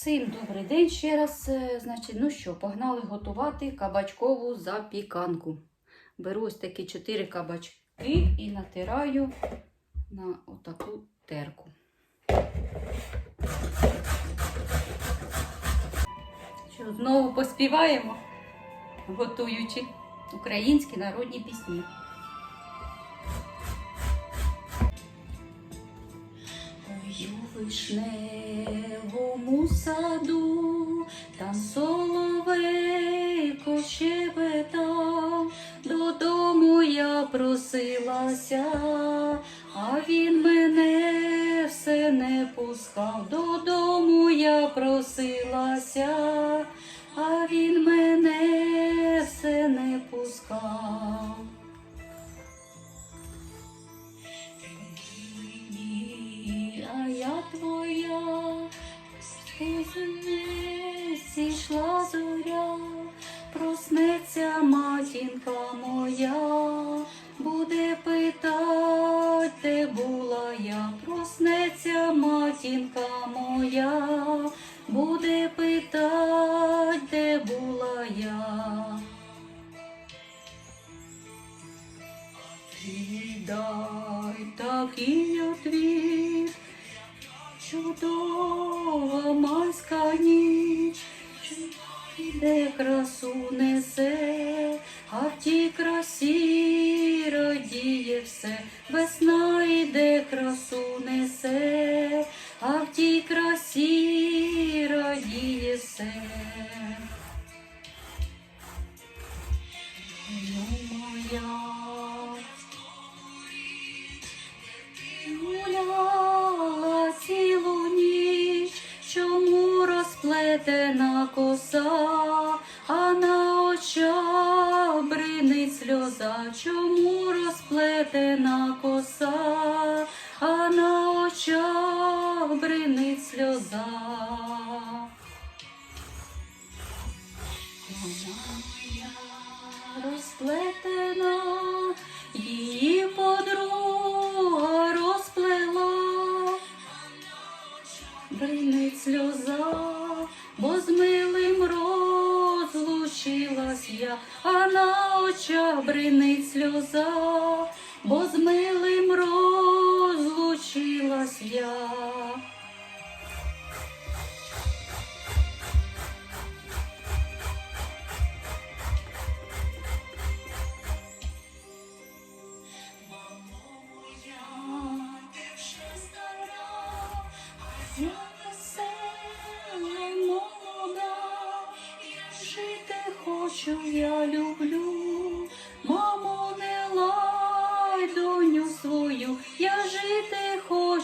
Всім добрий день ще раз. Е, Значить, ну що, погнали готувати кабачкову запіканку. Беру ось такі 4 кабачки і натираю на отаку терку. Що, знову поспіваємо, готуючи українські народні пісні. Ой, у саду, та соловейко щебетав, додому я просилася, а він мене все не пускав, додому я просилася, а він мене матінка моя, буде питать, де була я. Віддай такий отвіт, чудова майська ніч, де красу розплетена коса, а на очах бринить сльоза. Вона моя розплетена, її подруга розплела, бринить сльоза, бо з милим розлучилась я, а на очах бринить сльоза, бо з милим розлучилась я.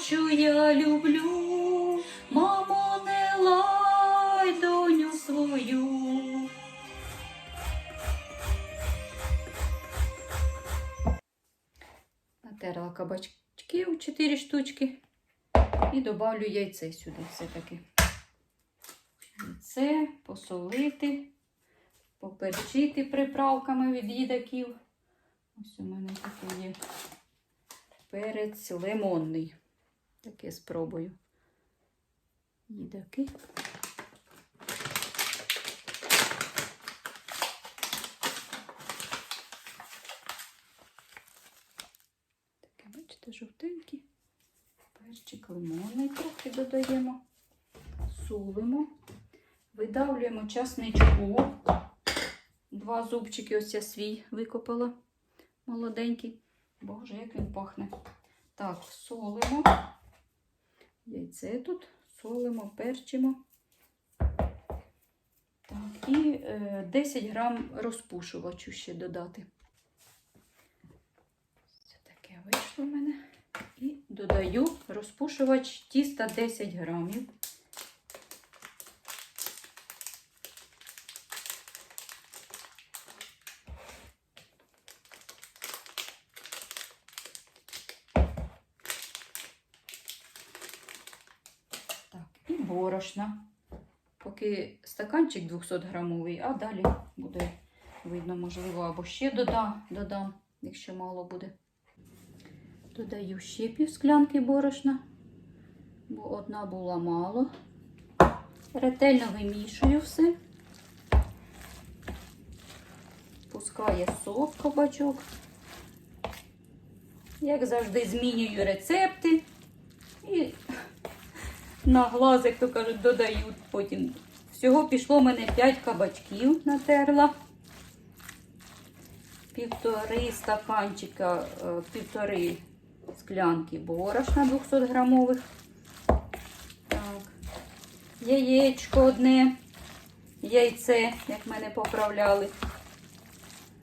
Хочу, я люблю. Мамо, не лай доню свою. Натерла кабачків 4 штучки. І добавлю яйце сюди все-таки. Яйце посолити, поперчити приправками від їдаків. Ось у мене такий є перець лимонний. Таке спробую. Їдаки. Таке, бачите, жовтенькі. Перчик лимонний трохи додаємо, солимо, видавлюємо часничку. Два зубчики ось я свій викопала молоденький. Боже, як він пахне. Так, солимо. Яйце тут, солимо, перчимо. Так, і е, 10 грам розпушувачу ще додати. Це таке вийшло в мене. І додаю розпушувач тіста 10 грамів. Так, і борошна. Поки стаканчик 200 грамовий, а далі буде видно, можливо, або ще додам, додам якщо мало буде. Додаю ще пів склянки борошна, бо одна була мало. Ретельно вимішую все. Пускає сок кабачок. Як завжди, змінюю рецепти. І на глаз, як то кажуть, додають потім. Всього пішло в мене 5 кабачків натерла. Півтори стаканчика, е, півтори склянки борошна 200 грамових. Так. Яєчко одне, яйце, як мене поправляли.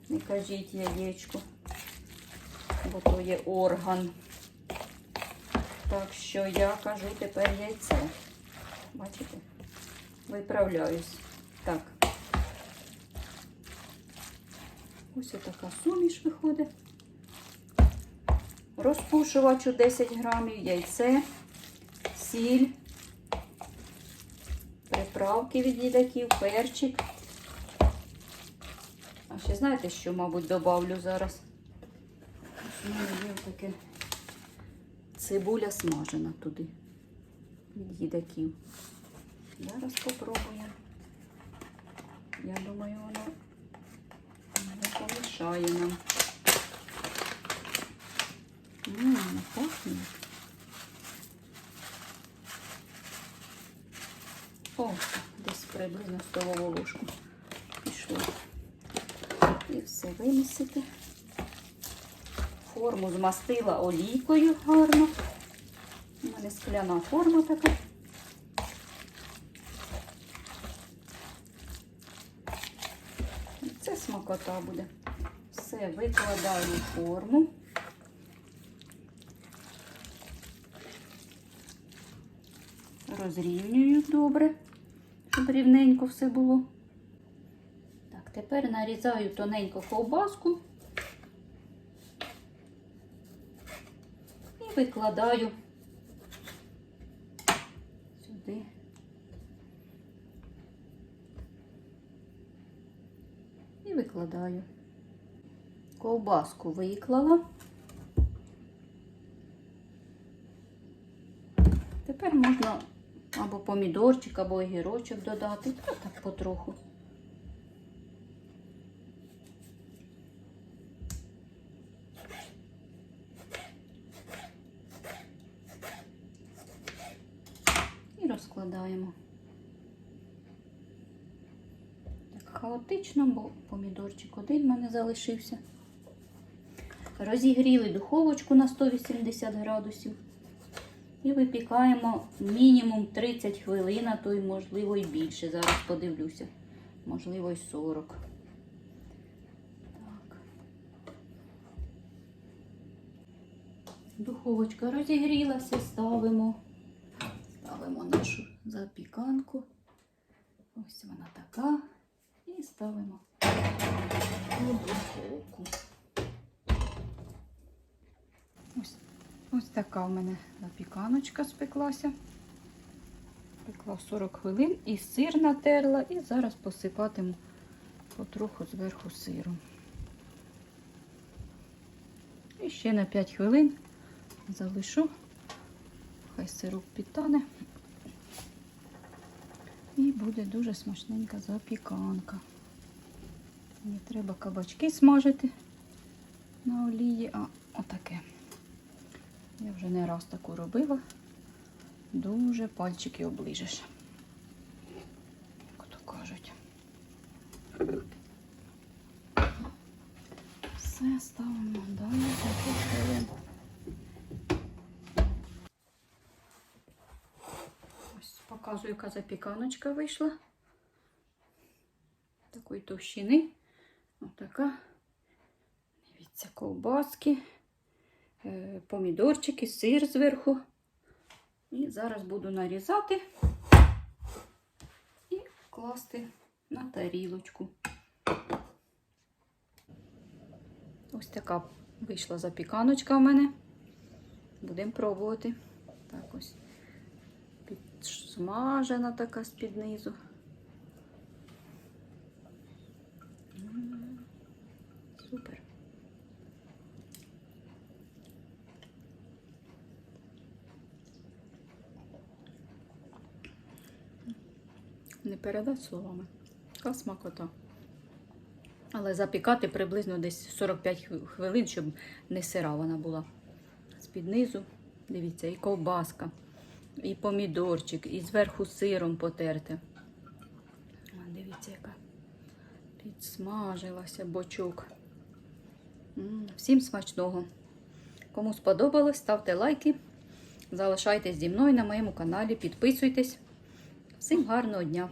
Не кажіть яєчко, бо то є орган. Так що я кажу тепер яйце. Бачите? Виправляюсь. Так. Ось така суміш виходить. Розпушувачу 10 грамів, яйце, сіль, приправки від їдаків, перчик. А ще знаєте, що, мабуть, добавлю зараз? Ось у мене таке цибуля смажена туди. Від їдаків. Зараз попробуємо. Я думаю, воно не помішає нам. Ммм, пахне. О, десь приблизно столову ложку пішло. І все вимісити. Форму змастила олійкою гарно. У мене скляна форма така. Це смакота буде. Все, викладаю форму. Розрівнюю добре, щоб рівненько все було. Так, тепер нарізаю тоненько ковбаску викладаю сюди. І викладаю. Ковбаску виклала. Тепер можна або помідорчик, або огірочок додати, та так потроху. І розкладаємо. Так хаотично, бо помідорчик один в мене залишився. Розігріли духовочку на 180 градусів. І випікаємо мінімум 30 хвилин, а то й можливо і більше. Зараз подивлюся. Можливо, і 40. Так. Духовочка розігрілася, ставимо. Ставимо нашу запіканку. Ось вона така. І ставимо у духовку. Ось Ось така в мене запіканочка спеклася. Пекла 40 хвилин і сир натерла, і зараз посипатиму потроху зверху сиром. І ще на 5 хвилин залишу, хай сироп підтане. І буде дуже смачненька запіканка. Не треба кабачки смажити на олії, а отаке. Я вже не раз таку робила. Дуже пальчики оближеш. Як то кажуть. Все ставимо далі за хвилин. Ось показую, яка запіканочка вийшла. Такої товщини. Отака. Дивіться, ковбаски. Е, помідорчики, сир зверху. І зараз буду нарізати і класти на тарілочку. Ось така вийшла запіканочка в мене. Будемо пробувати. Так ось підсмажена така з-під низу. Супер. Не передать словами. Така смакота. Але запікати приблизно десь 45 хвилин, щоб не сира вона була. З-під низу, дивіться, і ковбаска, і помідорчик, і зверху сиром потерте. Дивіться, яка підсмажилася бочок. Всім смачного. Кому сподобалось, ставте лайки. Залишайтесь зі мною на моєму каналі, підписуйтесь. Всім гарного дня!